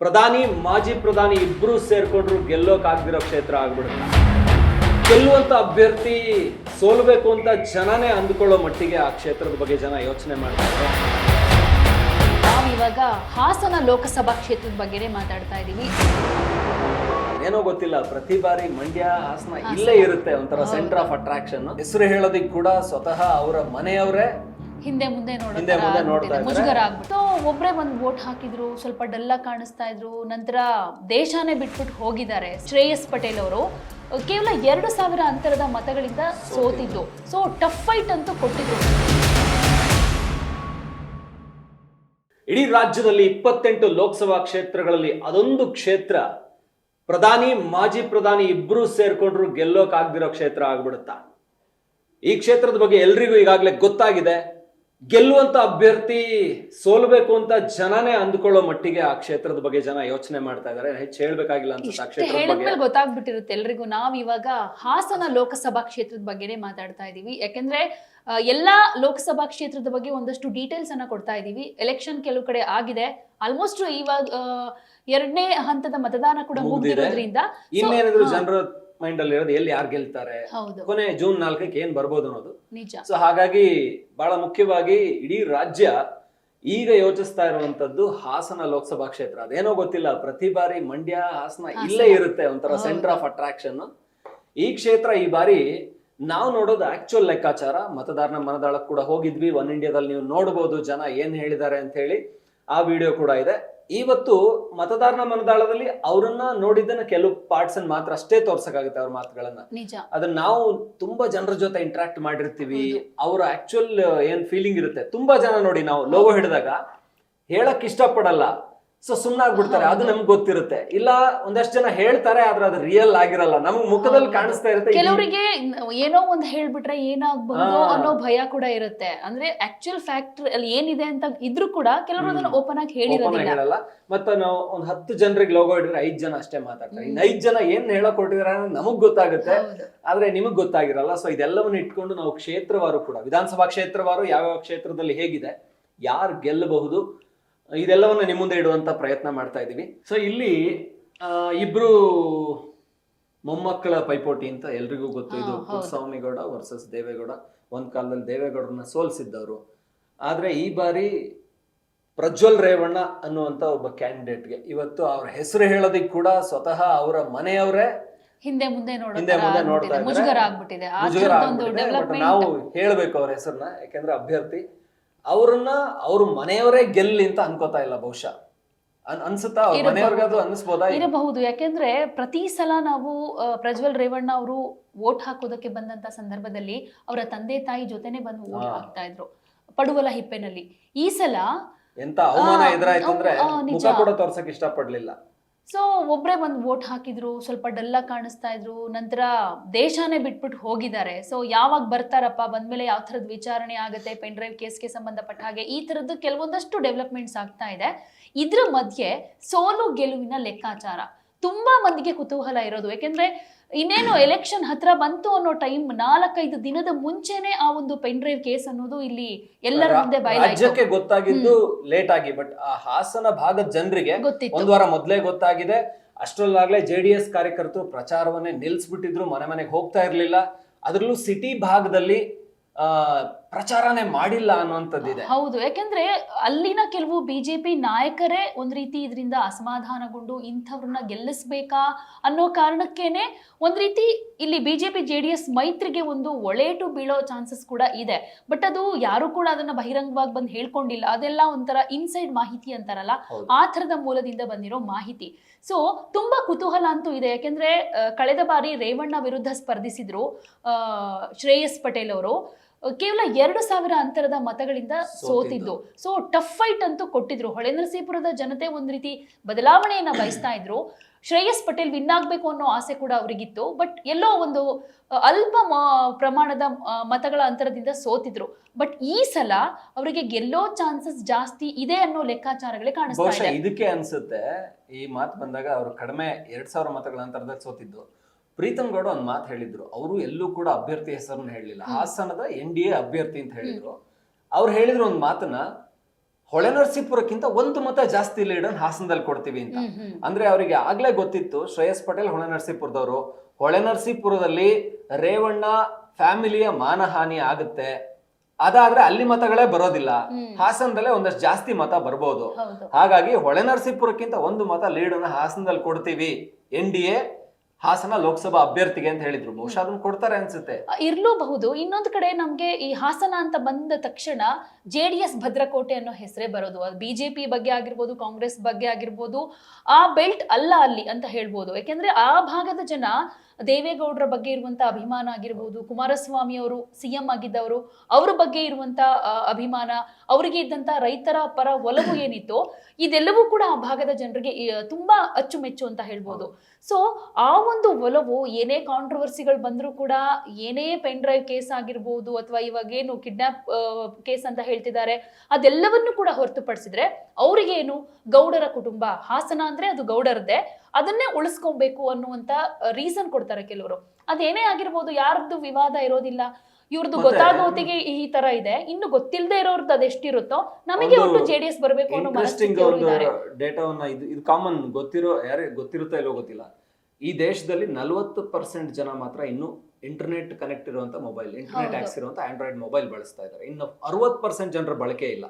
ಪ್ರಧಾನಿ ಮಾಜಿ ಪ್ರಧಾನಿ ಇಬ್ರು ಸೇರ್ಕೊಂಡ್ರು ಗೆಲ್ಲೋಕಾಗ್ದಿರೋ ಕ್ಷೇತ್ರ ಆಗ್ಬಿಡುತ್ತೆ. ಗೆಲ್ಲುವಂತ ಅಭ್ಯರ್ಥಿ ಸೋಲ್ಬೇಕು ಅಂತ ಜನನೇ ಅಂದ್ಕೊಳ್ಳೋ ಮಟ್ಟಿಗೆ ಆ ಕ್ಷೇತ್ರದ ಬಗ್ಗೆ ಜನ ಯೋಚನೆ ಮಾಡ್ತಾರೆ. ನಾವಿವಾಗ ಹಾಸನ ಲೋಕಸಭಾ ಕ್ಷೇತ್ರದ ಬಗ್ಗೆನೇ ಮಾತಾಡ್ತಾ ಇದ್ದೀವಿ ಏನೋ ಗೊತ್ತಿಲ್ಲ ಪ್ರತಿ ಬಾರಿ ಮಂಡ್ಯ ಹಾಸನ ಇಲ್ಲೇ ಇರುತ್ತೆ ಒಂಥರ ಸೆಂಟರ್ ಆಫ್ ಅಟ್ರಾಕ್ಷನ್ ಹೆಸರು ಹೇಳೋದಿಕ್ ಕೂಡ ಸ್ವತಃ ಅವರ ಮನೆಯವರೇ ಹಿಂದೆ ಮುಂದೆ ನೋಡೋದು ಹಿಂದೆ ಮುಂದೆ ಇದ್ದಾರೆ. ಮುಜುಗರ ಆಗ್ಬಿಟ್ಟು. ಒಬ್ರೇ ಒಂದು ವೋಟ್ ಹಾಕಿದ್ರು ಸ್ವಲ್ಪ ಡಲ್ಲ ಕಾಣಿಸ್ತಾ ಇದ್ರು ನಂತರ ದೇಶಾನೇ ಬಿಟ್ಬಿಟ್ಟು ಹೋಗಿದ್ದಾರೆ ಶ್ರೇಯಸ್ ಪಟೇಲ್ ಅವರು. ಕೇವಲ ಎರಡು ಸಾವಿರ ಅಂತರದ ಮತಗಳಿಂದ ಸೋತಿದ್ದು. ಸೊ ಟಫ್ ಫೈಟ್ ಅಂತೂ ಕೊಟ್ಟಿದ್ರು. ಇಡೀ ರಾಜ್ಯದಲ್ಲಿ ಇಪ್ಪತ್ತೆಂಟು ಲೋಕಸಭಾ ಕ್ಷೇತ್ರಗಳಲ್ಲಿ ಅದೊಂದು ಕ್ಷೇತ್ರ. ಪ್ರಧಾನಿ ಮಾಜಿ ಪ್ರಧಾನಿ ಇಬ್ರು ಸೇರ್ಕೊಂಡ್ರು ಗೆಲ್ಲೋಕಾಗ್ದಿರೋ ಕ್ಷೇತ್ರ ಆಗ್ಬಿಡುತ್ತಾ. ಈ ಕ್ಷೇತ್ರದ ಬಗ್ಗೆ ಎಲ್ರಿಗೂ ಈಗಾಗಲೇ ಗೊತ್ತಾಗಿದೆ. ಗೆಲ್ಲುವಂತ ಅಭ್ಯರ್ಥಿ ಸೋಲ್ಬೇಕು ಅಂತ ಜನನೇ ಅಂದ್ಕೊಳ್ಳೋ ಮಟ್ಟಿಗೆ ಆ ಕ್ಷೇತ್ರದ ಬಗ್ಗೆ ಜನ ಯೋಚನೆ ಮಾಡ್ತಾ ಇದಾರೆ. ಹೆಚ್ಚು ಹೇಳ್ಬೇಕಾಗಿಲ್ಲ ಅಂತ ಆ ಕ್ಷೇತ್ರದ ಬಗ್ಗೆ. ಹೇಳಿದ್ಮೇಲೆ ಗೊತ್ತಾಗ್ಬಿಟ್ಟಿರುತ್ತೆ. ಎಲ್ರಿಗೂ ನಾವ್ ಇವಾಗ ಹಾಸನ ಲೋಕಸಭಾ ಕ್ಷೇತ್ರದ ಬಗ್ಗೆನೇ ಮಾತಾಡ್ತಾ ಇದೀವಿ. ಯಾಕೆಂದ್ರೆ ಆ, ಎಲ್ಲಾ ಲೋಕಸಭಾ ಕ್ಷೇತ್ರದ ಬಗ್ಗೆ ಒಂದಷ್ಟು ಡೀಟೇಲ್ಸ್ ಅನ್ನ ಕೊಡ್ತಾ ಇದೀವಿ. ಎಲೆಕ್ಷನ್ ಕೆಲವು ಕಡೆ ಆಗಿದೆ. ಆಲ್ಮೋಸ್ಟ್ ಇವಾಗ ಎರಡನೇ ಹಂತದ ಮತದಾನ ಕೂಡ ಮುಗ್ದಿದೆ. So, ಇನ್ನೇನಿದ್ರು ಜನರ ಮೈಂಡ್ ಅಲ್ಲಿ ಇರೋದು ಎಲ್ಲಿ ಯಾರು ಗೆಲ್ತಾರೆ? ಹೌದು. ಕೊನೆ ಜೂನ್ ನಾಲ್ಕಕ್ಕೆ ಏನ್ ಬರ್ಬೋದು ಅನ್ನೋದು. ನಿಜ. ಸೊ ಹಾಗಾಗಿ ಬಹಳ ಮುಖ್ಯವಾಗಿ ಇಡೀ ರಾಜ್ಯ ಈಗ ಯೋಚಿಸ್ತಾ ಇರುವಂತದ್ದು ಹಾಸನ ಲೋಕಸಭಾ ಕ್ಷೇತ್ರ. ಅದೇನೋ ಗೊತ್ತಿಲ್ಲ ಪ್ರತಿ ಬಾರಿ ಮಂಡ್ಯ ಹಾಸನ ಇಲ್ಲೇ ಇರುತ್ತೆ ಒಂಥರ ಸೆಂಟರ್ ಆಫ್ ಅಟ್ರಾಕ್ಷನ್ ಈ ಕ್ಷೇತ್ರ ಈ ಬಾರಿ ನಾವು ನೋಡೋದು ಆಕ್ಚುಯಲ್ ಲೆಕ್ಕಾಚಾರ. ಮತದಾರನ ಮನದಾಳಕ್ಕೆ ಕೂಡ ಹೋಗಿದ್ವಿ. ಒನ್ ಇಂಡಿಯಾದಲ್ಲಿ ನೀವು ನೋಡಬಹುದು ಜನ ಏನ್ ಹೇಳಿದ್ದಾರೆ ಅಂತ ಹೇಳಿ ಆ ವಿಡಿಯೋ ಕೂಡ ಇದೆ. ಇವತ್ತು ಮತದಾರನ ಮನದಾಳದಲ್ಲಿ ಅವರನ್ನ ನೋಡಿದ್ದನ್ನ ಕೆಲವು ಪಾರ್ಟ್ಸ್ ಮಾತ್ರ ಅಷ್ಟೇ ತೋರ್ಸಕ್ಕಾಗುತ್ತೆ ಅವ್ರ ಮಾತುಗಳನ್ನ. ನಿಜ. ಅದನ್ನ ನಾವು ತುಂಬಾ ಜನರ ಜೊತೆ ಇಂಟ್ರಾಕ್ಟ್ ಮಾಡಿರ್ತೀವಿ. ಅವ್ರ ಅವರ ಆಕ್ಚುಯಲ್ ಏನ್ ಫೀಲಿಂಗ್ ಇರುತ್ತೆ? ತುಂಬಾ ಜನ ನೋಡಿ ನಾವು ಲೋಗೋ ಹಿಡಿದಾಗ ಹೇಳಕ್ ಇಷ್ಟಪಡಲ್ಲ. ಸೊ ಸುಮ್ಮನಾಗ್ಬಿಡ್ತಾರೆ ಅದು ನಮ್ಗೆ ಗೊತ್ತಿರುತ್ತೆ. ಇಲ್ಲ ಒಂದಷ್ಟು ಜನ ಹೇಳ್ತಾರೆ ಆದ್ರೆ ಅದು ರಿಯಲ್ ಆಗಿರಲ್ಲ. ನಮ್ಗ್ ಮುಖದಲ್ಲಿ ಕಾಣಿಸ್ತಾ ಇರುತ್ತೆ ಕೆಲವರಿಗೆ ಏನೋ ಒಂದ್ ಹೇಳ್ಬಿಟ್ರೆ ಏನಾಗ್ಬಹುದು ಅನ್ನೋ ಭಯ ಕೂಡ ಇರುತ್ತೆ. ಅಂದ್ರೆ ಆಕ್ಚುಯಲ್ ಫ್ಯಾಕ್ಟ್ ಅಲ್ಲಿ ಏನಿದೆ ಅಂತ ಇದ್ರೂ ಕೂಡ ಕೆಲವರು ಅದನ್ನ ಓಪನ್ ಆಗಿ ಹೇಳಿರಲ್ಲ ಹೇಳಿರೋದಿಲ್ಲ. ಮತ್ತೆ ನಾವು ಒಂದ್ ಹತ್ತು ಜನರಿಗೆ ಲೋಗೋ ಇಡ್ರೆ ಐದ್ ಜನ ಅಷ್ಟೇ ಮಾತಾಡ್ತಾರೆ. ಇನ್ನು ಐದ್ ಜನ ಏನ್ ಹೇಳಕ್ ಹೊರಟಿದಾರೆ ನಮಗ್ ಗೊತ್ತಾಗುತ್ತೆ. ಆದ್ರೆ ನಿಮಗ್ ಗೊತ್ತಾಗಿರಲ್ಲ. ಸೊ ಇದೆಲ್ಲವನ್ನ ಇಟ್ಕೊಂಡು ನಾವು ಕ್ಷೇತ್ರವಾರು ಕೂಡ ವಿಧಾನಸಭಾ ಕ್ಷೇತ್ರವಾರು ಯಾವ್ಯಾವ ಕ್ಷೇತ್ರದಲ್ಲಿ ಹೇಗಿದೆ ಯಾರು ಗೆಲ್ಲಬಹುದು ಇದೆಲ್ಲವನ್ನ ನಿಮ್ಮ ಮುಂದೆ ಇಡುವಂತ ಪ್ರಯತ್ನ ಮಾಡ್ತಾ ಇದ್ದೀವಿ. ಸೊ ಇಲ್ಲಿ ಇಬ್ರು ಮೊಮ್ಮಕ್ಕಳ ಪೈಪೋಟಿ ಅಂತ ಎಲ್ರಿಗೂ ಗೊತ್ತು. ಇದು ಸ್ವಾಮಿಗೌಡ ಪುಟ್ಟಸ್ವಾಮಿಗೌಡ ವರ್ಸಸ್ ದೇವೇಗೌಡ. ಒಂದ್ ಕಾಲದಲ್ಲಿ ದೇವೇಗೌಡರನ್ನ ಸೋಲಿಸಿದ್ದವರು. ಆದ್ರೆ ಈ ಬಾರಿ ಪ್ರಜ್ವಲ್ ರೇವಣ್ಣ ಅನ್ನುವಂತ ಒಬ್ಬ ಕ್ಯಾಂಡಿಡೇಟ್ಗೆ ಇವತ್ತು ಅವ್ರ ಹೆಸರು ಹೇಳೋದಕ್ಕೆ ಕೂಡ ಸ್ವತಃ ಅವರ ಮನೆಯವರೇ ಹಿಂದೆ ಮುಂದೆ ನೋಡ್ತಾ ಇದ್ದಾರೆ. ನಾವು ಹೇಳ್ಬೇಕು ಅವ್ರ ಹೆಸರನ್ನ. ಯಾಕಂದ್ರೆ ಅಭ್ಯರ್ಥಿ ಅವ್ರನ್ನ ಅವ್ರ ಮನೆಯವರೇ ಗೆಲ್ಲಿ ಅಂತ ಅನ್ಕೋತಾ ಇಲ್ಲ ಬಹುಶಃ. ಅನ್- ಅನ್ಸುತ್ತಾ? ಅವ್ರ ಇರಬಹುದು. ಮನೆಯವ್ರಿಗಾದ್ರು ಅನ್ನಿಸ್ಬೋದಾ? ಇರಬಹುದು. ಯಾಕೆಂದ್ರೆ ಪ್ರತಿ ಸಲ ನಾವು ಆ, ಪ್ರಜ್ವಲ್ ರೇವಣ್ಣ ಅವರು ವೋಟ್ ಹಾಕೋದಕ್ಕೆ ಬಂದಂತ ಸಂದರ್ಭದಲ್ಲಿ ಅವರ ತಂದೆ ತಾಯಿ ಜೊತೆನೆ ಬಂದು ವೋಟ್ ಹಾ. ಹಾಕ್ತಾ ಇದ್ರು. ಪಡುವಲ ಹಿಪ್ಪೆನಲ್ಲಿ. ಈ ಸಲ ಎಂತ ಅವಮಾನ ಆ, ಎದುರಾಯ್ತು ಅಂದ್ರೆ ಆ, ನಿಜ. ಮುಖ ಕೂಡ ತೋರ್ಸಕ್ ಇಷ್ಟಪಡ್ಲಿಲ್ಲ. ಸೊ ಒಬ್ಬರೇ ಬಂದು ವೋಟ್ ಹಾಕಿದ್ರು, ಸ್ವಲ್ಪ ಡಲ್ಲ ಕಾಣಿಸ್ತಾ ಇದ್ರು, ನಂತರ ದೇಶನೇ ಬಿಟ್ಬಿಟ್ಟು ಹೋಗಿದ್ದಾರೆ. ಸೊ ಯಾವಾಗ ಬರ್ತಾರಪ್ಪ? ಬಂದ್ಮೇಲೆ ಯಾವ ಥರದ ವಿಚಾರಣೆ ಆಗುತ್ತೆ? ಪೆನ್ ಡ್ರೈವ್ ಕೇಸ್ಗೆ ಸಂಬಂಧಪಟ್ಟ ಹಾಗೆ ಈ ಥರದ್ದು ಕೆಲವೊಂದಷ್ಟು ಡೆವಲಪ್ಮೆಂಟ್ಸ್ ಆಗ್ತಾ ಇದೆ. ಇದ್ರ ಮಧ್ಯೆ ಸೋಲು ಗೆಲುವಿನ ಲೆಕ್ಕಾಚಾರ. ತುಂಬಾ ಮಂದಿಗೆ ಕುತೂಹಲ ಇರೋದು. ಯಾಕೆಂದ್ರೆ ಇನ್ನೇನು ಎಲೆಕ್ಷನ್ ಹತ್ರ ಬಂತು ಅನ್ನೋ ಟೈಮ್ ನಾಲ್ಕೈದು ದಿನದ ಮುಂಚೆನೆ ಆ ಒಂದು ಪೆನ್ ಡ್ರೈವ್ ಕೇಸ್ ಅನ್ನೋದು ಇಲ್ಲಿ ಎಲ್ಲರ ಮುಂದೆ ರಾಜ್ಯಕ್ಕೆ ಗೊತ್ತಾಗಿದ್ದು ಲೇಟ್ ಆಗಿ ಬಟ್ ಆ ಹಾಸನ ಭಾಗದ ಜನರಿಗೆ ಒಂದು ಒಂದ್ ವಾರ ಮೊದ್ಲೇ ಗೊತ್ತಾಗಿದೆ. ಅಷ್ಟರಲ್ಲಾಗ್ಲೇ ಜೆ ಡಿ ಎಸ್ ಕಾರ್ಯಕರ್ತರು ಪ್ರಚಾರವನ್ನೇ ನಿಲ್ಸ್ಬಿಟ್ಟಿದ್ರು ಮನೆ ಮನೆಗೆ ಹೋಗ್ತಾ ಇರಲಿಲ್ಲ. ಅದ್ರಲ್ಲೂ ಸಿಟಿ ಭಾಗದಲ್ಲಿ ಆ ಪ್ರಚಾರನೇ ಮಾಡಿಲ್ಲ ಅನ್ನುವಂಥದ್ದಿದೆ. ಹೌದು ಯಾಕೆಂದ್ರೆ ಅಲ್ಲಿನ ಕೆಲವು ಬಿಜೆಪಿ ನಾಯಕರೇ ಒಂದ್ ರೀತಿ ಇದರಿಂದ ಅಸಮಾಧಾನಗೊಂಡು ಇಂಥವ್ರನ್ನ ಗೆಲ್ಲಿಸ್ಬೇಕಾ ಅನ್ನೋ ಕಾರಣಕ್ಕೇನೆ ಒಂದ್ ರೀತಿ ಇಲ್ಲಿ ಬಿಜೆಪಿ ಜೆ ಡಿ ಎಸ್ ಮೈತ್ರಿಗೆ ಒಂದು ಒಳೇಟು ಬೀಳೋ ಚಾನ್ಸಸ್ ಕೂಡ ಇದೆ. ಬಟ್ ಅದು ಯಾರು ಕೂಡ ಅದನ್ನ ಬಹಿರಂಗವಾಗಿ ಬಂದು ಹೇಳ್ಕೊಂಡಿಲ್ಲ. ಅದೆಲ್ಲ ಒಂಥರ ಇನ್ಸೈಡ್ ಮಾಹಿತಿ ಅಂತಾರಲ್ಲ. ಆ ಥರದ ಮೂಲದಿಂದ ಬಂದಿರೋ ಮಾಹಿತಿ. ಸೊ ತುಂಬಾ ಕುತೂಹಲ ಅಂತೂ ಇದೆ. ಯಾಕೆಂದ್ರೆ ಕಳೆದ ಬಾರಿ ರೇವಣ್ಣ ವಿರುದ್ಧ ಸ್ಪರ್ಧಿಸಿದ್ರು ಶ್ರೇಯಸ್ ಪಟೇಲ್ ಅವರು. ಕೇವಲ ಎರಡು ಸಾವಿರ ಅಂತರದ ಮತಗಳಿಂದ ಸೋತಿದ್ದು. ಸೊ ಟಫ್ ಫೈಟ್ ಅಂತೂ ಕೊಟ್ಟಿದ್ರು. ಹೊಳೆನರಸೀಪುರದ ಜನತೆ ಒಂದ್ ರೀತಿ ಬದಲಾವಣೆಯನ್ನ ಬಯಸ್ತಾ ಇದ್ರು. ಶ್ರೇಯಸ್ ಪಟೇಲ್ ವಿನ್ ಆಗ್ಬೇಕು ಅನ್ನೋ ಆಸೆ ಕೂಡ ಅವರಿಗಿತ್ತು. ಬಟ್ ಎಲ್ಲೋ ಒಂದು ಅಲ್ಪ ಪ್ರಮಾಣದ ಮತಗಳ ಅಂತರದಿಂದ ಸೋತಿದ್ರು. ಬಟ್ ಈ ಸಲ ಅವರಿಗೆ ಗೆಲ್ಲೋ ಚಾನ್ಸಸ್ ಜಾಸ್ತಿ ಇದೆ ಅನ್ನೋ ಲೆಕ್ಕಾಚಾರಗಳೇ ಕಾಣಿಸ್ತಾ ಇದೆ. ಇದಕ್ಕೆ ಅನ್ಸುತ್ತೆ ಈ ಮಾತು ಬಂದಾಗ ಅವರು ಕಡಿಮೆ ಎರಡ್ ಸಾವಿರ ಮತಗಳ ಅಂತರದಲ್ಲಿ ಸೋತಿದ್ದು. ಪ್ರೀತಮ್ ಗೌಡ ಒಂದ್ ಮಾತು ಹೇಳಿದ್ರು. ಅವರು ಎಲ್ಲೂ ಕೂಡ ಅಭ್ಯರ್ಥಿ ಹೆಸರನ್ನ ಹೇಳಲಿಲ್ಲ. ಹಾಸನದ ಎನ್ ಡಿ ಎ ಅಭ್ಯರ್ಥಿ ಅಂತ ಹೇಳಿದ್ರು. ಅವ್ರು ಹೇಳಿದ್ರು ಒಂದ್ ಮಾತನ್ನ ಹೊಳೆನರಸೀಪುರಕ್ಕಿಂತ ಒಂದು ಮತ ಜಾಸ್ತಿ ಲೀಡನ್ ಹಾಸನದಲ್ಲಿ ಕೊಡ್ತೀವಿ ಅಂತ. ಅಂದ್ರೆ ಅವರಿಗೆ ಆಗ್ಲೇ ಗೊತ್ತಿತ್ತು ಶ್ರೇಯಸ್ ಪಟೇಲ್ ಹೊಳೆನರಸೀಪುರದವರು ಹೊಳೆನರಸೀಪುರದಲ್ಲಿ ರೇವಣ್ಣ ಫ್ಯಾಮಿಲಿಯ ಮಾನಹಾನಿ ಆಗುತ್ತೆ. ಅದಾದ್ರೆ ಅಲ್ಲಿ ಮತಗಳೇ ಬರೋದಿಲ್ಲ. ಹಾಸನದಲ್ಲೇ ಒಂದಷ್ಟು ಜಾಸ್ತಿ ಮತ ಬರ್ಬೋದು. ಹಾಗಾಗಿ ಹೊಳೆನರಸೀಪುರಕ್ಕಿಂತ ಒಂದು ಮತ ಲೀಡನ್ನ ಹಾಸನದಲ್ಲಿ ಕೊಡ್ತೀವಿ. N D A Hassan Lok Sabha ಅಭ್ಯರ್ಥಿಗೆ ಅಂತ ಹೇಳಿದ್ರು. ಬಹುಶಃ ಅದನ್ನ ಕೊಡ್ತಾರೆ ಅನ್ಸುತ್ತೆ. ಇರ್ಲೂಬಹುದು. ಇನ್ನೊಂದು ಕಡೆ ನಮ್ಗೆ ಈ ಹಾಸನ ಅಂತ ಬಂದ ತಕ್ಷಣ ಜೆ ಡಿ ಎಸ್ ಭದ್ರಕೋಟೆ ಅನ್ನೋ ಹೆಸರೇ ಬರೋದು. ಅದು ಬಿಜೆಪಿ ಬಗ್ಗೆ ಆಗಿರ್ಬೋದು, ಕಾಂಗ್ರೆಸ್ ಬಗ್ಗೆ ಆಗಿರ್ಬೋದು, ಆ ಬೆಲ್ಟ್ ಅಲ್ಲ ಅಲ್ಲಿ ಅಂತ ಹೇಳ್ಬೋದು. ಯಾಕೆಂದ್ರೆ ಆ ಭಾಗದ ಜನ ದೇವೇಗೌಡರ ಬಗ್ಗೆ ಇರುವಂತ ಅಭಿಮಾನ ಆಗಿರಬಹುದು ಕುಮಾರಸ್ವಾಮಿ ಅವರು ಸಿಎಂ ಆಗಿದ್ದವರು, ಅವ್ರ ಬಗ್ಗೆ ಇರುವಂತ ಅಭಿಮಾನ, ಅವರಿಗೆ ಇದ್ದಂತ ರೈತರ ಪರ ಒಲವು ಏನಿತ್ತು, ಇದೆಲ್ಲವೂ ಕೂಡ ಆ ಭಾಗದ ಜನರಿಗೆ ತುಂಬಾ ಅಚ್ಚುಮೆಚ್ಚು ಅಂತ ಹೇಳ್ಬೋದು. ಸೊ ಆ ಒಂದು ಒಲವು, ಏನೇ ಕಾಂಟ್ರವರ್ಸಿಗಳು ಬಂದರೂ ಕೂಡ, ಏನೇ ಪೆನ್ ಡ್ರೈವ್ ಕೇಸ್ ಆಗಿರ್ಬೋದು, ಅಥವಾ ಇವಾಗ ಏನು ಕಿಡ್ನಾಪ್ ಕೇಸ್ ಅಂತ ಹೇಳ್ತಿದ್ದಾರೆ, ಅದೆಲ್ಲವನ್ನು ಕೂಡ ಹೊರತುಪಡಿಸಿದ್ರೆ, ಅವರಿಗೇನು ಗೌಡರ ಕುಟುಂಬ? ಹಾಸನ ಅಂದ್ರೆ ಅದು ಗೌಡರದ್ದೇ. ಅದನ್ನೇ ಉಳಿಸ್ಕೊಬೇಕು ಅನ್ನುವಂತ ರೀಸನ್ ಕೊಡ್ತಾರೆ ಕೆಲವರು. ಅದೇನೇ ಆಗಿರ್ಬೋದು ಯಾರ್ದು ವಿವಾದ ಇರೋದಿಲ್ಲ. ಇವ್ರದ್ದು ಗೊತ್ತಾಗೋತಿಗೆ ಗೊತ್ತಾಗೋ ಹೊತ್ತಿಗೆ ಈ ತರ ಇದೆ. ಇನ್ನು ಗೊತ್ತಿಲ್ಲದೆ ಇರೋರ್ದು ಅದೆಷ್ಟಿರುತ್ತೋ ನಮಗೆ ಒಂದು ಒಟ್ಟು ಜೆ ಡಿ ಎಸ್ ಬರಬೇಕು ಅನ್ನೋ ಇಂಟ್ರೆಸ್ಟಿಂಗ್ ಒಂದು ಡೇಟಾವನ್ನ ಇದು ಇದು ಕಾಮನ್ ಗೊತ್ತಿರೋ ಯಾರೇ ಗೊತ್ತಿರುತ್ತೋ ಇಲ್ಲೋ ಗೊತ್ತಿಲ್ಲ. ಈ ದೇಶದಲ್ಲಿ ನಲವತ್ತು ಪರ್ಸೆಂಟ್ ಜನ ಮಾತ್ರ ಇನ್ನು ಇಂಟರ್ನೆಟ್ ಕನೆಕ್ಟ್ ಇರುವಂತ ಮೊಬೈಲ್ ಇಂಟರ್ನೆಟ್. ಆಕ್ಸ್ ಇರುವಂತ ಆಂಡ್ರಾಯ್ಡ್ ಮೊಬೈಲ್ ಬಳಸ್ತಾ ಇದ್ದಾರೆ. ಇನ್ನು ಅರವತ್ತು ಪರ್ಸೆಂಟ್ ಜನರ ಬಳಕೆ ಇಲ್ಲ.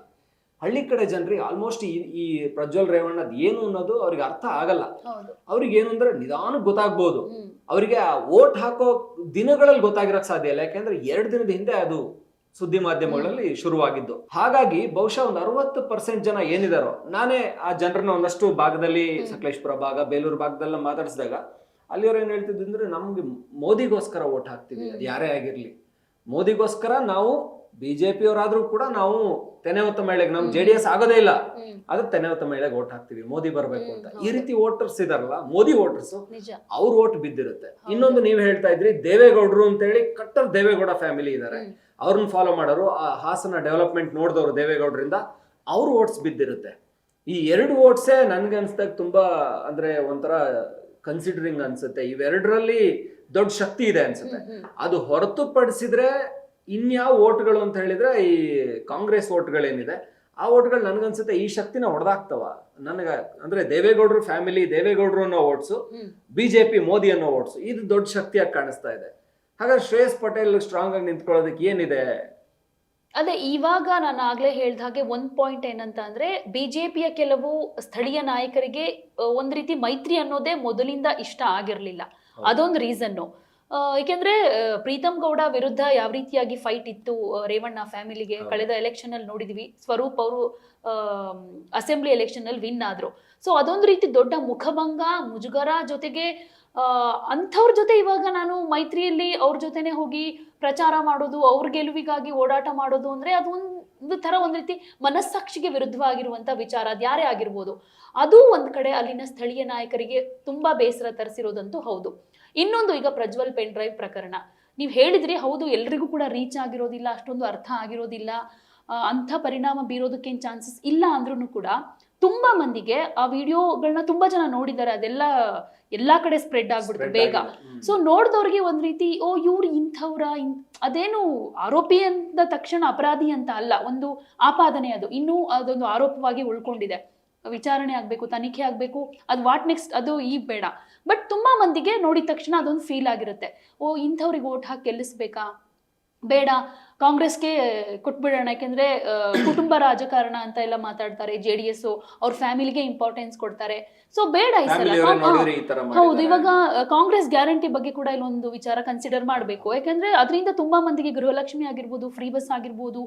ಹಳ್ಳಿ ಕಡೆ ಜನರಿಗೆ ಆಲ್ಮೋಸ್ಟ್ ಈ ಈ ಪ್ರಜ್ವಲ್ ರೇವಣ್ಣದ್ ಏನು ಅನ್ನೋದು ಅವ್ರಿಗೆ ಅರ್ಥ ಆಗಲ್ಲ. ಅವ್ರಿಗೆ ಏನು ಅಂದ್ರೆ ನಿಧಾನಕ್ಕೆ ಗೊತ್ತಾಗ್ಬೋದು. ಅವರಿಗೆ ಆ ವೋಟ್ ಹಾಕೋ ದಿನಗಳಲ್ಲಿ ಗೊತ್ತಾಗಿರಕ್ ಸಾಧ್ಯ ಇಲ್ಲ. ಯಾಕೆಂದ್ರೆ ಎರಡು ದಿನದ ಹಿಂದೆ ಅದು ಸುದ್ದಿ ಮಾಧ್ಯಮಗಳಲ್ಲಿ ಶುರುವಾಗಿದ್ದು. ಹಾಗಾಗಿ ಬಹುಶಃ ಒಂದು ಅರವತ್ತು ಪರ್ಸೆಂಟ್ ಜನ ಏನಿದಾರೋ ನಾನೇ ಆ ಜನರನ್ನ ಒಂದಷ್ಟು ಭಾಗದಲ್ಲಿ. ಸಕಲೇಶ್ಪುರ ಭಾಗ ಬೇಲೂರು ಭಾಗದಲ್ಲ ಮಾತಾಡಿಸಿದಾಗ ಅಲ್ಲಿಯವ್ರು ಏನ್ ಹೇಳ್ತಿದ್ರು ಅಂದ್ರೆ ನಮ್ಗೆ ಮೋದಿಗೋಸ್ಕರ ವೋಟ್ ಹಾಕ್ತೀವಿ. ಅದು. ಯಾರೇ ಆಗಿರ್ಲಿ. ಮೋದಿಗೋಸ್ಕರ ನಾವು ಬಿಜೆಪಿಯವರಾದ್ರೂ ಕೂಡ ನಾವು ತೆನೆ ಹೊತ್ತ ಮೇಳೆಗೆ ನಮ್. ಜೆ ಡಿ ಎಸ್ ಆಗೋದೇ ಇಲ್ಲ. ಅದ್ರ ಆದ್ರೆ ತೆನೆ ಹೊತ್ತ ಮೇಳೆಗೆ ಓಟ್ ಹಾಕ್ತೀವಿ ಮೋದಿ ಬರ್ಬೇಕು ಅಂತ. ಈ ರೀತಿ ವೋಟರ್ಸ್ ಇದಾರಲ್ಲ ಮೋದಿ ವೋಟರ್ಸ್ ಅವ್ರ ಓಟ್ ಬಿದ್ದಿರುತ್ತೆ. ಇನ್ನೊಂದು ನೀವು ಹೇಳ್ತಾ ಇದ್ರಿ ದೇವೇಗೌಡರು ಅಂತ ಹೇಳಿ ಕಟ್ಟರ್ ದೇವೇಗೌಡ ಫ್ಯಾಮಿಲಿ ಇದಾರೆ. ಅವ್ರನ್ನ ಫಾಲೋ ಮಾಡೋರು ಆ ಹಾಸನ ಡೆವಲಪ್ಮೆಂಟ್ ನೋಡಿದವರು ದೇವೇಗೌಡರಿಂದ ಅವ್ರ ಓಟ್ಸ್ ಬಿದ್ದಿರುತ್ತೆ. ಈ ಎರಡು ಓಟ್ಸೇ ನನ್ಗೆ ಅನ್ಸ್ದಾಗ ತುಂಬಾ ಅಂದ್ರೆ ಒಂಥರ ಕನ್ಸಿಡರಿಂಗ್ ಅನ್ಸುತ್ತೆ. ಇವೆರಡರಲ್ಲಿ ದೊಡ್ಡ ಶಕ್ತಿ ಇದೆ ಅನ್ಸುತ್ತೆ. ಅದು ಹೊರತುಪಡಿಸಿದ್ರೆ ಇನ್ಯಾವ ಓಟ್ಗಳು ಅಂತ ಹೇಳಿದ್ರೆ ಈ ಕಾಂಗ್ರೆಸ್ ಓಟ್ಗಳೇನಿದೆ ಆ ಓಟ್ಗಳು ನನ್ಗನ್ಸುತ್ತೆ ಈ ಶಕ್ತಿನ ಹೊಡೆದಾಗ್ತವ ನನಗ ಅಂದ್ರೆ ದೇವೇಗೌಡರು ಫ್ಯಾಮಿಲಿ ದೇವೇಗೌಡರು ಅನ್ನೋ ಓಟ್ಸು ಬಿಜೆಪಿ ಮೋದಿ ಅನ್ನೋ ಓಟ್ಸು ಇದು ದೊಡ್ಡ ಶಕ್ತಿಯಾಗಿ ಕಾಣಿಸ್ತಾ ಇದೆ. ಹಾಗಾದ್ರೆ ಶ್ರೇಯಸ್ ಪಟೇಲ್ ಸ್ಟ್ರಾಂಗ್ ಆಗಿ ನಿಂತ್ಕೊಳ್ಳೋದಕ್ಕೆ ಏನಿದೆ? ಅದೇ ಇವಾಗ ನಾನು ಆಗ್ಲೇ ಹೇಳ್ದ ಹಾಗೆ ಒಂದ್ ಪಾಯಿಂಟ್ ಏನಂತ ಅಂದ್ರೆ ಬಿಜೆಪಿಯ ಕೆಲವು ಸ್ಥಳೀಯ ನಾಯಕರಿಗೆ ಒಂದ್ ರೀತಿ ಮೈತ್ರಿ ಅನ್ನೋದೇ ಮೊದಲಿಂದ ಇಷ್ಟ ಆಗಿರ್ಲಿಲ್ಲ. ಅದೊಂದು ರೀಸನ್ನು. ಏಕೆಂದ್ರೆ ಪ್ರೀತಮ್ ಗೌಡ ವಿರುದ್ಧ ಯಾವ ರೀತಿಯಾಗಿ ಫೈಟ್ ಇತ್ತು ರೇವಣ್ಣ ಫ್ಯಾಮಿಲಿಗೆ? ಕಳೆದ ಎಲೆಕ್ಷನ್ ಅಲ್ಲಿ ನೋಡಿದ್ವಿ. ಸ್ವರೂಪ್ ಅವರು ಅಸೆಂಬ್ಲಿ ಎಲೆಕ್ಷನ್ ಅಲ್ಲಿ ವಿನ್ ಆದ್ರು. ಸೊ ಅದೊಂದು ರೀತಿ ದೊಡ್ಡ ಮುಖಭಂಗ ಮುಜುಗರ ಜೊತೆಗೆ ಅಂಥವ್ರ ಜೊತೆ ಇವಾಗ ನಾನು ಮೈತ್ರಿಯಲ್ಲಿ ಅವ್ರ ಜೊತೆನೆ ಹೋಗಿ ಪ್ರಚಾರ ಮಾಡೋದು ಅವ್ರ ಗೆಲುವಿಗಾಗಿ ಓಡಾಟ ಮಾಡೋದು ಅಂದ್ರೆ ಅದು ಒಂದು ಥರ ಒಂದು ರೀತಿ ಮನಸ್ಸಾಕ್ಷಿಗೆ ವಿರುದ್ಧವಾಗಿರುವಂತ ವಿಚಾರ ಅದು ಯಾರೇ ಆಗಿರ್ಬೋದು. ಅದು ಒಂದು ಕಡೆ ಅಲ್ಲಿನ ಸ್ಥಳೀಯ ನಾಯಕರಿಗೆ ತುಂಬಾ ಬೇಸರ ತರಿಸಿರೋದಂತೂ ಹೌದು. ಇನ್ನೊಂದು ಈಗ ಪ್ರಜ್ವಲ್ ಪೆನ್ ಡ್ರೈವ್ ಪ್ರಕರಣ. ನೀವು ಹೇಳಿದ್ರಿ ಹೌದು, ಎಲ್ರಿಗೂ ಕೂಡ ರೀಚ್ ಆಗಿರೋದಿಲ್ಲ, ಅಷ್ಟೊಂದು ಅರ್ಥ ಆಗಿರೋದಿಲ್ಲ ಅಂಥ ಪರಿಣಾಮ ಬೀರೋದಕ್ಕೇನು ಚಾನ್ಸಸ್ ಇಲ್ಲ ಅಂದ್ರೂ ಕೂಡ ತುಂಬಾ ಮಂದಿಗೆ ಆ ವಿಡಿಯೋಗಳನ್ನ ತುಂಬಾ ಜನ ನೋಡಿದ್ದಾರೆ ಅದೆಲ್ಲ ಎಲ್ಲಾ ಕಡೆ ಸ್ಪ್ರೆಡ್ ಆಗ್ಬಿಡ್ತು ಬೇಗ. ಸೊ ನೋಡಿದವ್ರಿಗೆ ಒಂದ್ ರೀತಿ ಓ ಇವ್ರು ಇಂಥವ್ರ ಅದೇನು ಆರೋಪಿ ಅಂದ ತಕ್ಷಣ ಅಪರಾಧಿ ಅಂತ ಅಲ್ಲ ಒಂದು ಆಪಾದನೆ ಅದು. ಇನ್ನೂ ಅದೊಂದು ಆರೋಪವಾಗಿ ಉಳ್ಕೊಂಡಿದೆ. ವಿಚಾರಣೆ ಆಗ್ಬೇಕು ತನಿಖೆ ಆಗ್ಬೇಕು ಅದು ವಾಟ್ ನೆಕ್ಸ್ಟ್ ಅದು ಈ ಬೇಡ. ಬಟ್ ತುಂಬಾ ಮಂದಿಗೆ ನೋಡಿದ ತಕ್ಷಣ ಅದೊಂದು ಫೀಲ್ ಆಗಿರುತ್ತೆ. ಓ ಇಂಥವ್ರಿಗೆ ಓಟ್ ಹಾಕಿ ಗೆಲ್ಲಿಸ್ಬೇಕಾ? ಬೇಡ. ಕಾಂಗ್ರೆಸ್ಗೆ ಕೊಟ್ಬಿಡೋಣ. ಯಾಕೆಂದ್ರೆ ಕುಟುಂಬ ರಾಜಕಾರಣ ಅಂತ ಎಲ್ಲ ಮಾತಾಡ್ತಾರೆ ಜೆ ಡಿ ಎಸ್ ಅವ್ರ ಫ್ಯಾಮಿಲಿಗೆ ಇಂಪಾರ್ಟೆನ್ಸ್ ಕೊಡ್ತಾರೆ. ಸೊ ಬೇಡ ಈ ಸಲ. ಹೌದು. ಇವಾಗ ಕಾಂಗ್ರೆಸ್ ಗ್ಯಾರಂಟಿ ಬಗ್ಗೆ ಕೂಡ ಇಲ್ಲೊಂದು ವಿಚಾರ ಕನ್ಸಿಡರ್ ಮಾಡಬೇಕು. ಯಾಕಂದ್ರೆ ಅದರಿಂದ ತುಂಬಾ ಮಂದಿಗೆ ಗೃಹಲಕ್ಷ್ಮಿ ಆಗಿರ್ಬೋದು ಫ್ರೀ ಬಸ್ ಆಗಿರ್ಬೋದು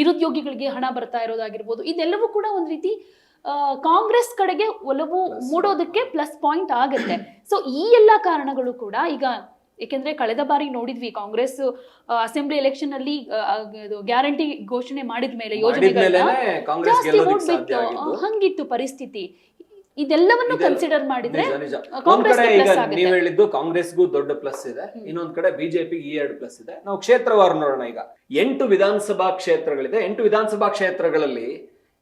ನಿರುದ್ಯೋಗಿಗಳಿಗೆ ಹಣ ಬರ್ತಾ ಇರೋದಾಗಿರ್ಬೋದು ಇದೆಲ್ಲವೂ ಕೂಡ ಒಂದ್ ರೀತಿ ಕಾಂಗ್ರೆಸ್ ಕಡೆಗೆ ಒಲವು. ಮೂಡೋದಕ್ಕೆ ಪ್ಲಸ್ ಪಾಯಿಂಟ್ ಆಗುತ್ತೆ. ಸೊ ಈ ಎಲ್ಲಾ ಕಾರಣಗಳು ಕೂಡ ಈಗ ಏಕೆಂದ್ರೆ ಕಳೆದ ಬಾರಿ ನೋಡಿದ್ವಿ ಕಾಂಗ್ರೆಸ್ ಅಸೆಂಬ್ಲಿ ಎಲೆಕ್ಷನ್ ಅಲ್ಲಿ ಗ್ಯಾರಂಟಿ ಘೋಷಣೆ ಮಾಡಿದ ಮೇಲೆ ಯೋಜನೆಗಳನ್ನ ಹಂಗಿತ್ತು ಪರಿಸ್ಥಿತಿ. ಇದೆಲ್ಲವನ್ನು ಕನ್ಸಿಡರ್ ಮಾಡಿದ್ರೆ ನೀವ್ ಹೇಳಿದ್ದು ಕಾಂಗ್ರೆಸ್ಗೂ ದೊಡ್ಡ ಪ್ಲಸ್ ಇದೆ. ಇನ್ನೊಂದ್ ಕಡೆ ಬಿಜೆಪಿ ಈ ಎರಡು ಪ್ಲಸ್ ಇದೆ. ನಾವು ಕ್ಷೇತ್ರವಾರು ನೋಡೋಣ ಈಗ. ಎಂಟು ವಿಧಾನಸಭಾ ಕ್ಷೇತ್ರಗಳಿದೆ. ಎಂಟು ವಿಧಾನಸಭಾ ಕ್ಷೇತ್ರಗಳಲ್ಲಿ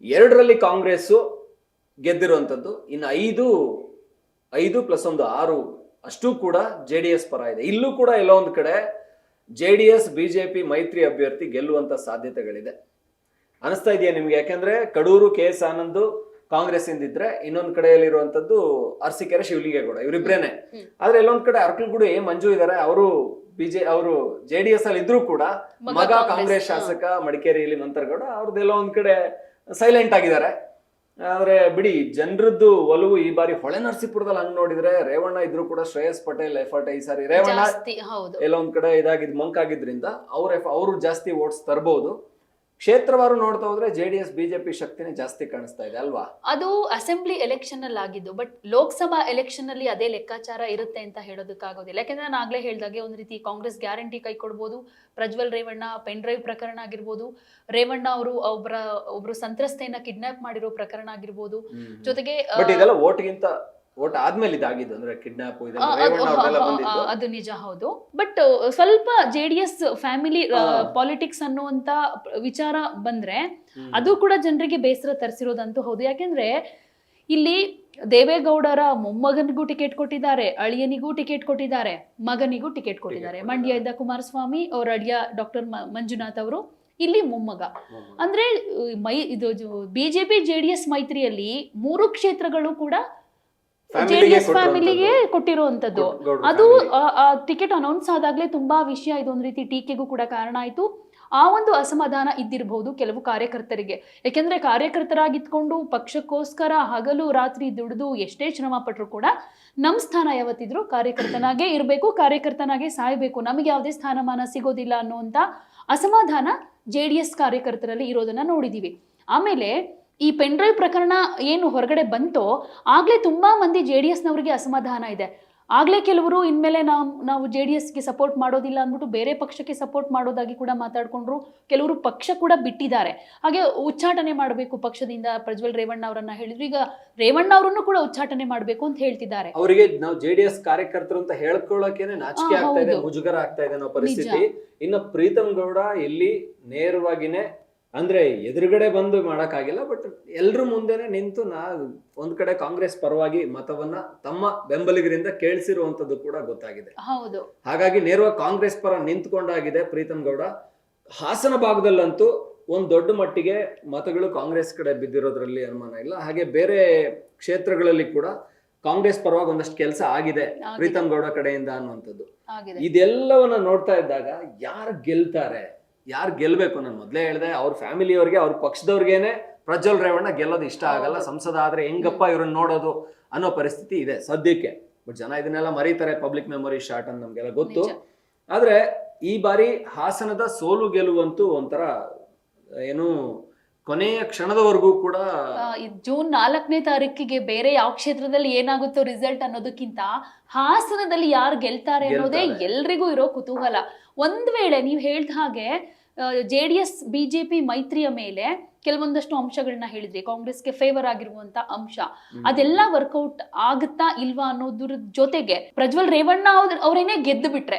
ಎರಡರಲ್ಲಿ ಕಾಂಗ್ರೆಸ್ ಗೆದ್ದಿರುವಂತದ್ದು ಇನ್ನು ಐದು ಐದು ಪ್ಲಸ್ ಒಂದು ಆರು ಅಷ್ಟು ಕೂಡ ಜೆ ಡಿ ಎಸ್ ಪರ ಇದೆ. ಇಲ್ಲೂ ಕೂಡ ಎಲ್ಲೋ ಒಂದು ಕಡೆ ಜೆ ಡಿ ಎಸ್ ಬಿಜೆಪಿ ಮೈತ್ರಿ ಅಭ್ಯರ್ಥಿ ಗೆಲ್ಲುವಂತ ಸಾಧ್ಯತೆಗಳಿದೆ. ಅನಿಸ್ತಾ ಇದೆಯಾ ನಿಮ್ಗೆ? ಯಾಕಂದ್ರೆ ಕಡೂರು ಕೆ ಎಸ್ ಆನಂದ್ ಕಾಂಗ್ರೆಸ್ ಇಂದಿದ್ರೆ ಇನ್ನೊಂದ್ ಕಡೆಯಲ್ಲಿರುವಂತದ್ದು ಅರಸಿಕೆರೆ ಶಿವಲಿಂಗೇಗೌಡ ಇವರಿಬ್ರೇನೆ. ಆದ್ರೆ ಎಲ್ಲೊಂದ್ ಕಡೆ ಅರ್ಕಲ್ಗೂಡು ಎ ಮಂಜು ಇದಾರೆ. ಅವರು ಬಿಜೆ ಅವರು ಜೆ ಡಿ ಎಸ್ ಅಲ್ಲಿ ಇದ್ರು ಕೂಡ ಮಗ ಕಾಂಗ್ರೆಸ್. ಶಾಸಕ ಮಡಿಕೇರಿಯಲ್ಲಿ ಅವ್ರದ್ದು ಅವ್ರದ್ದೆಲ್ಲ ಒಂದ್ ಕಡೆ ಸೈಲೆಂಟ್ ಆಗಿದ್ದಾರೆ. ಆದ್ರೆ ಬಿಡಿ ಜನರದ್ದು ಒಲವು ಈ ಬಾರಿ ಹೊಳೆ ನರಸೀಪುರದಲ್ಲಿ ಹಂಗ್ ನೋಡಿದ್ರೆ ರೇವಣ್ಣ ಇದ್ರು ಕೂಡ ಶ್ರೇಯಸ್ ಪಟೇಲ್ ಎಫರ್ಟ್ ಈ ಸಾರಿ ರೇವಣ್ಣ ಎಲ್ಲೊಂದ್ ಹೌದು. ಎಲ್ಲ ಒಂದ್ ಕಡೆ ಇದಾಗಿದ್ ಮಂಕ್ ಆಗಿದ್ರಿಂದ ಅವ್ರ ಅವರು ಜಾಸ್ತಿ ವೋಟ್ಸ್ ತರಬಹುದು ಕ್ಷೇತ್ರವಾರು ನೋಡ್ತಾ ಹೋದ್ರೆ ಜೆ ಡಿ ಎಸ್ ಬಿಜೆಪಿ ಶಕ್ತಿನೇ ಜಾಸ್ತಿ ಕಾಣಿಸ್ತಾ ಇದೆ ಅಲ್ವಾ? ಅದು ಅಸೆಂಬ್ಲಿ ಎಲೆಕ್ಷನ್ ಅಲ್ಲಿ ಆಗಿದ್ದು ಬಟ್ ಲೋಕಸಭಾ ಎಲೆಕ್ಷನ್ ಅಲ್ಲಿ ಅದೇ ಲೆಕ್ಕಾಚಾರ ಇರುತ್ತೆ ಅಂತ ಹೇಳೋದಕ್ಕಾಗೋದಿಲ್ಲ ಯಾಕಂದ್ರೆ ನಾನು ಆಗ್ಲೇ ಹೇಳ್ದಾಗೆ ಒಂದ್ ರೀತಿ ಕಾಂಗ್ರೆಸ್ ಗ್ಯಾರಂಟಿ ಕೈ ಕೊಡ್ಬೋದು ಪ್ರಜ್ವಲ್ ರೇವಣ್ಣ ಪೆನ್ ಡ್ರೈವ್ ಪ್ರಕರಣ ಆಗಿರ್ಬೋದು ರೇವಣ್ಣ ಅವರು ಒಬ್ಬರ ಒಬ್ರು ಸಂತ್ರಸ್ತೆಯನ್ನ ಕಿಡ್ನಾಪ್ ಮಾಡಿರೋ ಪ್ರಕರಣ ಆಗಿರ್ಬೋದು. ಜೊತೆಗೆ ಇದೆಲ್ಲ ಓಟ್ಗಿಂತ ಓಟ್ ಆದ್ಮೇಲೆ ಇದಾಗಿದ್ದು ಅಂದ್ರೆ ಕಿಡ್ನಾಪ್ ಅದು- ನಿಜ ಹೌದು. ಬಟ್ ಸ್ವಲ್ಪ J D S family. Politics ಅನ್ನುವಂತ ವಿಚಾರ ಬಂದ್ರೆ ಅದು ಕೂಡ ಜನರಿಗೆ ಬೇಸರ ತರಿಸಿರೋದಂತೂ ಹೌದು. ಯಾಕೆಂದ್ರೆ ಇಲ್ಲಿ ದೇವೇಗೌಡರ ಮೊಮ್ಮಗನಿಗೂ ಟಿಕೆಟ್ ಕೊಟ್ಟಿದ್ದಾರೆ ಅಳಿಯನಿಗೂ ಟಿಕೆಟ್ ಕೊಟ್ಟಿದ್ದಾರೆ ಮಗನಿಗೂ ಟಿಕೆಟ್ ಕೊಟ್ಟಿದ್ದಾರೆ. ಮಂಡ್ಯ ಇದ್ದ ಕುಮಾರಸ್ವಾಮಿ ಅವ್ರ ಅಳಿಯ ಡಾಕ್ಟರ್ ಮಂಜುನಾಥ್ ಅವರು ಇಲ್ಲಿ ಮೊಮ್ಮಗ. ಅಂದ್ರೆ ಮೈ ಇದು ಬಿಜೆಪಿ ಜೆಡಿಎಸ್ ಮೈತ್ರಿಯಲ್ಲಿ ಮೂರು ಕ್ಷೇತ್ರಗಳು ಕೂಡ ಗೆ ಜೆಡಿಎಸ್ ಕೊಟ್ಟಿರುವಂಥದ್ದು. ಫ್ಯಾಮಿಲಿಗೆ ಕೊಟ್ಟಿರುವಂತದ್ದು. ಅದು. ಟಿಕೆಟ್ ಅನೌನ್ಸ್ ಆದಾಗಲೇ ತುಂಬಾ ವಿಷಯ ಇದು ಒಂದ್ ರೀತಿ ಟೀಕೆಗೂ ಕೂಡ ಕಾರಣ ಆಯ್ತು. ಆ ಒಂದು ಅಸಮಾಧಾನ ಇದ್ದಿರಬಹುದು ಕೆಲವು ಕಾರ್ಯಕರ್ತರಿಗೆ. ಯಾಕೆಂದ್ರೆ ಕಾರ್ಯಕರ್ತರಾಗಿತ್ಕೊಂಡು ಪಕ್ಷಕ್ಕೋಸ್ಕರ ಹಗಲು ರಾತ್ರಿ ದುಡಿದು ಎಷ್ಟೇ ಶ್ರಮ ಪಟ್ಟರು ಕೂಡ ನಮ್ ಸ್ಥಾನ ಯಾವತ್ತಿದ್ರು ಕಾರ್ಯಕರ್ತನಾಗೇ ಇರಬೇಕು ಕಾರ್ಯಕರ್ತನಾಗೆ ಸಾಯ್ಬೇಕು. ನಮಗೆ ಯಾವುದೇ ಸ್ಥಾನಮಾನ ಸಿಗೋದಿಲ್ಲ ಅನ್ನುವಂತ ಅಸಮಾಧಾನ ಜೆ ಡಿ ಎಸ್ ಕಾರ್ಯಕರ್ತರಲ್ಲಿ ಇರೋದನ್ನ ನೋಡಿದೀವಿ. ಆಮೇಲೆ ಈ ಪೆನ್ಡ್ರೈವ್ ಪ್ರಕರಣ ಏನು ಹೊರಗಡೆ ಬಂತೋ ಆಗ್ಲೇ ತುಂಬಾ ಮಂದಿ ಜೆ ಡಿ ಎಸ್ನವ್ರಿಗೆ ಅಸಮಾಧಾನ ಇದೆ. ಆಗ್ಲೇ ಕೆಲವರು ಇನ್ಮೇಲೆ ನಾವು ನಾವು ಜೆ ಡಿ ಎಸ್ಗೆ ಸಪೋರ್ಟ್ ಮಾಡೋದಿಲ್ಲ ಅಂದ್ಬಿಟ್ಟು ಬೇರೆ ಪಕ್ಷಕ್ಕೆ ಸಪೋರ್ಟ್ ಮಾಡೋದಾಗಿ ಕೂಡ ಮಾತಾಡ್ಕೊಂಡ್ರು. ಕೆಲವರು ಪಕ್ಷ ಕೂಡ ಬಿಟ್ಟಿದ್ದಾರೆ. ಹಾಗೆ ಉಚ್ಚಾಟನೆ ಮಾಡಬೇಕು ಪಕ್ಷದಿಂದ ಪ್ರಜ್ವಲ್ ರೇವಣ್ಣ ಅವರನ್ನ ಹೇಳಿದ್ರು. ಈಗ ರೇವಣ್ಣ ಅವರನ್ನು ಕೂಡ ಉಚ್ಚಾಟನೆ ಮಾಡಬೇಕು ಅಂತ ಹೇಳ್ತಿದ್ದಾರೆ. ಅವರಿಗೆ ನಾವು ಜೆ ಡಿ ಎಸ್ ಕಾರ್ಯಕರ್ತರು ಅಂತ ಹೇಳ್ಕೊಳ್ಳೋಕೆನೆ ನಾಚಿಕೆ ಆಗ್ತಾ ಇದೆ. ಮುಜುಗರ ಆಗ್ತಾ ಇದೆ ಅನ್ನೋ ಪರಿಸ್ಥಿತಿ. ಇನ್ನು ಪ್ರೀತಮ್ ಗೌಡ ಇಲ್ಲಿ ನೇರವಾಗಿನೇ ಅಂದ್ರೆ ಎದುರುಗಡೆ ಬಂದು ಮಾಡೋಕ್ಕಾಗಿಲ್ಲ ಬಟ್ ಎಲ್ಲರೂ ಮುಂದೆನೆ ನಿಂತು ನಾ ಒಂದ್ ಕಡೆ ಕಾಂಗ್ರೆಸ್ ಪರವಾಗಿ ಮತವನ್ನ ತಮ್ಮ ಬೆಂಬಲಿಗರಿಂದ ಕೇಳಿಸಿರುವಂತದ್ದು ಕೂಡ ಗೊತ್ತಾಗಿದೆ. ಹೌದು. ಹಾಗಾಗಿ ನೇರವಾಗಿ ಕಾಂಗ್ರೆಸ್ ಪರ ನಿಂತ್ಕೊಂಡಾಗಿದೆ ಪ್ರೀತಮ್ ಗೌಡ. ಹಾಸನ ಭಾಗದಲ್ಲಂತೂ ಒಂದ್ ದೊಡ್ಡ ಮಟ್ಟಿಗೆ ಮತಗಳು ಕಾಂಗ್ರೆಸ್ ಕಡೆ ಬಿದ್ದಿರೋದ್ರಲ್ಲಿ ಅನುಮಾನ ಇಲ್ಲ. ಹಾಗೆ ಬೇರೆ ಕ್ಷೇತ್ರಗಳಲ್ಲಿ ಕೂಡ ಕಾಂಗ್ರೆಸ್ ಪರವಾಗಿ ಒಂದಷ್ಟು ಕೆಲಸ ಆಗಿದೆ. ಪ್ರೀತಮ್ ಗೌಡ ಕಡೆಯಿಂದ ಅನ್ನುವಂಥದ್ದು. ಇದೆಲ್ಲವನ್ನ ನೋಡ್ತಾ ಇದ್ದಾಗ ಯಾರು ಗೆಲ್ತಾರೆ? ಯಾರು ಗೆಲ್ಬೇಕು ನಾನು ಮೊದ್ಲೇ ಹೇಳ್ದೆ ಅವ್ರ ಫ್ಯಾಮಿಲಿಯವ್ರಿಗೆ ಅವ್ರ ಪಕ್ಷದವ್ರಿಗೇನೆ ಪ್ರಜ್ವಲ್ ರೇವಣ್ಣ ಗೆಲ್ಲೋದು ಇಷ್ಟ ಆಗಲ್ಲ ಸಂಸದ ಆದ್ರೆ ಹೆಂಗಪ್ಪ ಇವ್ರನ್ನ ನೋಡೋದು ಅನ್ನೋ ಪರಿಸ್ಥಿತಿ ಇದೆ ಸದ್ಯಕ್ಕೆ ಬಟ್ ಜನ ಇದನ್ನೆಲ್ಲ ಮರೀತಾರೆ ಪಬ್ಲಿಕ್ ಮೆಮೊರಿ ಶಾರ್ಟ್ ಅಂತ ನಮ್ಗೆಲ್ಲ ಗೊತ್ತು. ಆದ್ರೆ ಈ ಬಾರಿ ಹಾಸನದ ಸೋಲು ಗೆಲುವಂತೂ ಒಂಥರ ಏನು ಕೊನೆಯ ಕ್ಷಣದವರೆಗೂ ಕೂಡ ಜೂನ್ ನಾಲ್ಕನೇ ತಾರೀಕಿಗೆ ಬೇರೆ ಯಾವ ಕ್ಷೇತ್ರದಲ್ಲಿ ಏನಾಗುತ್ತೋ ರಿಸಲ್ಟ್ ಅನ್ನೋದಕ್ಕಿಂತ ಹಾಸನದಲ್ಲಿ ಯಾರು ಗೆಲ್ತಾರೆ ಅನ್ನೋದೇ. ಎಲ್ರಿಗೂ ಇರೋ ಕುತೂಹಲ ಒಂದ್ ವೇಳೆ ನೀವು ಹೇಳ್ದ ಹಾಗೆ ಜೆ ಡಿ ಎಸ್ ಬಿಜೆಪಿ ಮೈತ್ರಿಯ ಮೇಲೆ ಕೆಲವೊಂದಷ್ಟು ಅಂಶಗಳನ್ನ ಹೇಳಿದ್ರಿ. ಕಾಂಗ್ರೆಸ್ಗೆ ಫೇವರ್ ಆಗಿರುವಂತ ಅಂಶ. ಅದೆಲ್ಲ ವರ್ಕೌಟ್ ಆಗುತ್ತಾ ಇಲ್ವಾ ಅನ್ನೋದ್ರ ಜೊತೆಗೆ ಪ್ರಜ್ವಲ್ ರೇವಣ್ಣ ಅವರೇನೇ ಅವ್ರೇನೇ ಗೆದ್ದು ಬಿಟ್ರೆ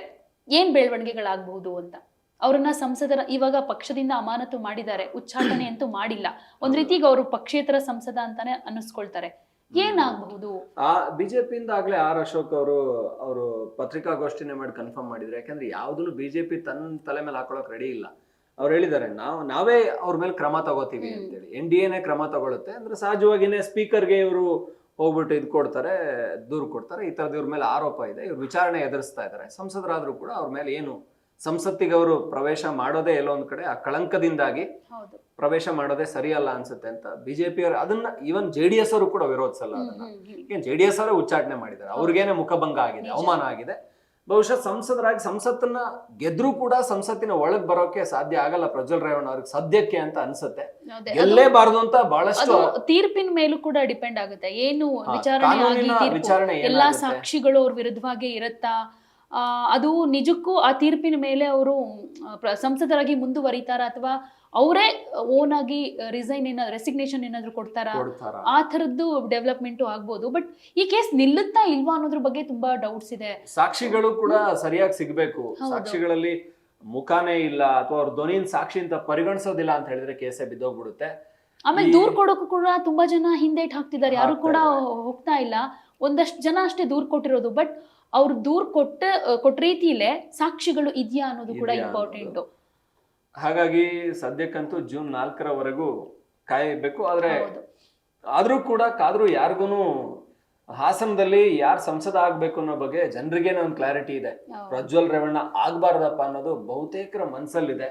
ಏನ್ ಬೆಳವಣಿಗೆಗಳಾಗಬಹುದು ಅಂತ? ಅವರನ್ನ ಸಂಸದರ ಇವಾಗ ಪಕ್ಷದಿಂದ ಅಮಾನತು ಮಾಡಿದ್ದಾರೆ. ಉಚ್ಚಾಟನೆ ಅಂತೂ ಮಾಡಿಲ್ಲ. ಒಂದ್ ರೀತಿಗೆ ಅವರು ಪಕ್ಷೇತರ ಸಂಸದ ಅಂತಾನೆ ಅನ್ನಿಸ್ಕೊಳ್ತಾರೆ. ಏನಾಗಬಹುದು ಆ ಬಿಜೆಪಿಯಿಂದ ಆಗ್ಲೇ ಆರ್ ಅಶೋಕ್ ಅವರು ಅವರು ಪತ್ರಿಕಾಗೋಷ್ಠಿನೇ ಮಾಡಿ ಕನ್ಫರ್ಮ್ ಮಾಡಿದ್ರು. ಯಾಕಂದ್ರೆ ಯಾವ್ದನ್ನು ಬಿಜೆಪಿ ತನ್ನ ತಲೆ ಮೇಲೆ ಹಾಕೊಳಕ್ ರೆಡಿ ಇಲ್ಲ. ಅವ್ರು ಹೇಳಿದ್ದಾರೆ ನಾವು ನಾವೇ ಅವ್ರ ಮೇಲೆ ಕ್ರಮ ತಗೋತೀವಿ. ಅಂತೇಳಿ. ಎನ್ ಡಿ ಎನೇ ಕ್ರಮ ತಗೊಳುತ್ತೆ. ಅಂದ್ರೆ ಸಹಜವಾಗಿನೇ ಸ್ಪೀಕರ್ಗೆ ಇವರು ಹೋಗ್ಬಿಟ್ಟು ಇದು ಕೊಡ್ತಾರೆ ದೂರು ಕೊಡ್ತಾರೆ. ಈ ತರದ ಇವ್ರ ಮೇಲೆ ಆರೋಪ ಇದೆ. ಇವ್ರು ವಿಚಾರಣೆ ಎದುರಿಸ್ತಾ ಇದ್ದಾರೆ. ಸಂಸದರಾದರೂ ಕೂಡ ಅವ್ರ ಮೇಲೆ ಏನು ಸಂಸತ್ತಿಗೆ ಅವರು ಪ್ರವೇಶ ಮಾಡೋದೇ ಎಲ್ಲೋ ಒಂದ್ ಕಡೆ ಆ ಕಳಂಕದಿಂದಾಗಿ ಪ್ರವೇಶ ಮಾಡೋದೇ ಸರಿಯಲ್ಲ ಅನ್ಸುತ್ತೆ ಅಂತ ಬಿಜೆಪಿ ಅವರು ಅದನ್ನ ಈವನ್ ಜೆ ಡಿ ಎಸ್ ಅವರು ಕೂಡ ವಿರೋಧಿಸಲ್ಲ ಅದನ್ನ. ಜೆ ಡಿ ಎಸ್ ಅವರೇ ಉಚ್ಚಾಟನೆ ಮಾಡಿದ್ದಾರೆ. ಅವ್ರಿಗೇನೆ ಮುಖಭಂಗ ಆಗಿದೆ ಅವಮಾನ ಆಗಿದೆ. ಬಹುಶಃ ಸಂಸದರಾಗಿ ಸಂಸತ್ತನ್ನ ಗೆದ್ರೂ ಕೂಡ ಸಂಸತ್ತಿನ ಒಳಗ್ ಬರೋಕೆ ಸಾಧ್ಯ ಆಗಲ್ಲ ಪ್ರಜ್ವಲ್ ರೇವಣ್ಣ ಅವ್ರಿಗೆ ಸದ್ಯಕ್ಕೆ ಅಂತ ಅನ್ಸುತ್ತೆ. ಗೆಲ್ಲೇಬಾರದು ಅಂತ ಬಹಳಷ್ಟು ತೀರ್ಪಿನ ಮೇಲೂ ಕೂಡ ಡಿಪೆಂಡ್ ಆಗುತ್ತೆ. ಏನು ವಿಚಾರಣೆ ಎಲ್ಲಾ ಸಾಕ್ಷಿಗಳು ಅವ್ರ ವಿರುದ್ಧವಾಗಿ ಇರುತ್ತಾ? ಅದು ನಿಜಕ್ಕೂ ಆ ತೀರ್ಪಿನ ಮೇಲೆ ಅವರು ಸಂಸದರಾಗಿ ಮುಂದುವರಿತಾರ ಅಥವಾ ಅವರೇ ಓನ್ ಆಗಿ ರಿಸೈನ್ ಏನಾದ್ರು ರೆಸಿಗ್ನೇಷನ್ ಏನಾದ್ರು ಕೊಡ್ತಾರಾ? ಆ ಥರದ್ದು ಡೆವಲಪ್ಮೆಂಟ್ ಆಗ್ಬೋದು. ಬಟ್ ಈ ಕೇಸ್ ನಿಲ್ಲುತ್ತಾ ಇಲ್ವಾ ಅನ್ನೋದ್ರ ಬಗ್ಗೆ ತುಂಬಾ ಡೌಟ್ಸ್ ಇದೆ. ಸಾಕ್ಷಿಗಳು ಕೂಡ ಸರಿಯಾಗಿ ಸಿಗ್ಬೇಕು. ಸಾಕ್ಷಿಗಳಲ್ಲಿ ಮುಖಾನೇ ಇಲ್ಲ ಅಥವಾ ಅವ್ರ ಧ್ವನಿನ್ ಸಾಕ್ಷಿ ಅಂತ ಪರಿಗಣಿಸೋದಿಲ್ಲ ಅಂತ ಹೇಳಿದ್ರೆ ಕೇಸೆ ಬಿದ್ದೋಗ್ಬಿಡುತ್ತೆ. ಆಮೇಲೆ ದೂರ್ ಕೊಡೋಕು ಕೂಡ ತುಂಬಾ ಜನ ಹಿಂದೇಟ್ ಹಾಕ್ತಿದ್ದಾರೆ. ಯಾರು ಕೂಡ ಹೋಗ್ತಾ ಇಲ್ಲ. ಒಂದಷ್ಟು ಜನ ಅಷ್ಟೇ ದೂರ್ ಕೊಟ್ಟಿರೋದು. ಬಟ್ ಅವ್ರು ದೂರ್ ಕೊಟ್ಟ ಕೊಟ್ಟ ರೀತಿಯಲ್ಲೇ ಸಾಕ್ಷಿಗಳು ಇದೆಯಾ ಅನ್ನೋದು ಕೂಡ ಇಂಪಾರ್ಟೆಂಟ್ ಹಾಗಾಗಿ ಸದ್ಯಕ್ಕಂತೂ ಜೂನ್ ನಾಲ್ಕರವರೆಗೂ ಕಾಯಬೇಕು ಆದ್ರೆ ಆದ್ರೂ ಕೂಡ ಕಾದ್ರೂ ಯಾರಿಗೂ ಹಾಸನದಲ್ಲಿ ಯಾರು ಸಂಸದ ಆಗ್ಬೇಕು ಅನ್ನೋ ಬಗ್ಗೆ ಜನರಿಗೆ ಒಂದು ಕ್ಲಾರಿಟಿ ಇದೆ. ಪ್ರಜ್ವಲ್ ರೇವಣ್ಣ ಆಗ್ಬಾರ್ದಪ್ಪ ಅನ್ನೋದು ಬಹುತೇಕರ ಮನ್ಸಲ್ಲಿದೆ.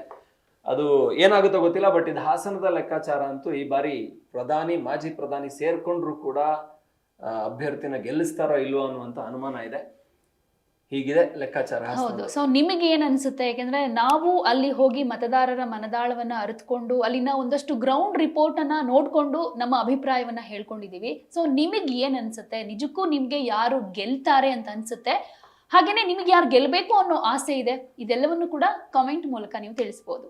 ಅದು ಏನಾಗುತ್ತೋ ಗೊತ್ತಿಲ್ಲ ಬಟ್ ಇದು ಹಾಸನದ ಲೆಕ್ಕಾಚಾರ ಅಂತೂ ಈ ಬಾರಿ ಪ್ರಧಾನಿ ಮಾಜಿ ಪ್ರಧಾನಿ ಸೇರ್ಕೊಂಡ್ರು ಕೂಡ ಅಭ್ಯರ್ಥಿನ ಗೆಲ್ಲಿಸ್ತಾರೋ ಇಲ್ವೋ ಅನ್ನುವಂತ ಅನುಮಾನ ಇದೆ. ಹೀಗಿದೆ ಲೆಕ್ಕಾಚಾರ ಹೌದು. ಸೊ ನಿಮಗೆ ಏನ್ ಅನ್ಸುತ್ತೆ? ಯಾಕಂದ್ರೆ ನಾವು ಅಲ್ಲಿ ಹೋಗಿ ಮತದಾರರ ಮನದಾಳವನ್ನ ಅರಿತುಕೊಂಡು ಅಲ್ಲಿನ ಒಂದಷ್ಟು ಗ್ರೌಂಡ್ ರಿಪೋರ್ಟ್ ಅನ್ನ ನೋಡ್ಕೊಂಡು ನಮ್ಮ ಅಭಿಪ್ರಾಯವನ್ನ ಹೇಳ್ಕೊಂಡಿದೀವಿ. ಸೊ ನಿಮಗೆ ಏನ್ ಅನ್ಸುತ್ತೆ? ನಿಜಕ್ಕೂ ನಿಮ್ಗೆ ಯಾರು ಗೆಲ್ತಾರೆ ಅಂತ ಅನ್ಸುತ್ತೆ? ಹಾಗೇನೆ ನಿಮಗೆ ಯಾರು ಗೆಲ್ಬೇಕು ಅನ್ನೋ ಆಸೆ ಇದೆ? ಇದೆಲ್ಲವನ್ನು ಕೂಡ ಕಾಮೆಂಟ್ ಮೂಲಕ ನೀವು ತಿಳಿಸ್ಬೋದು.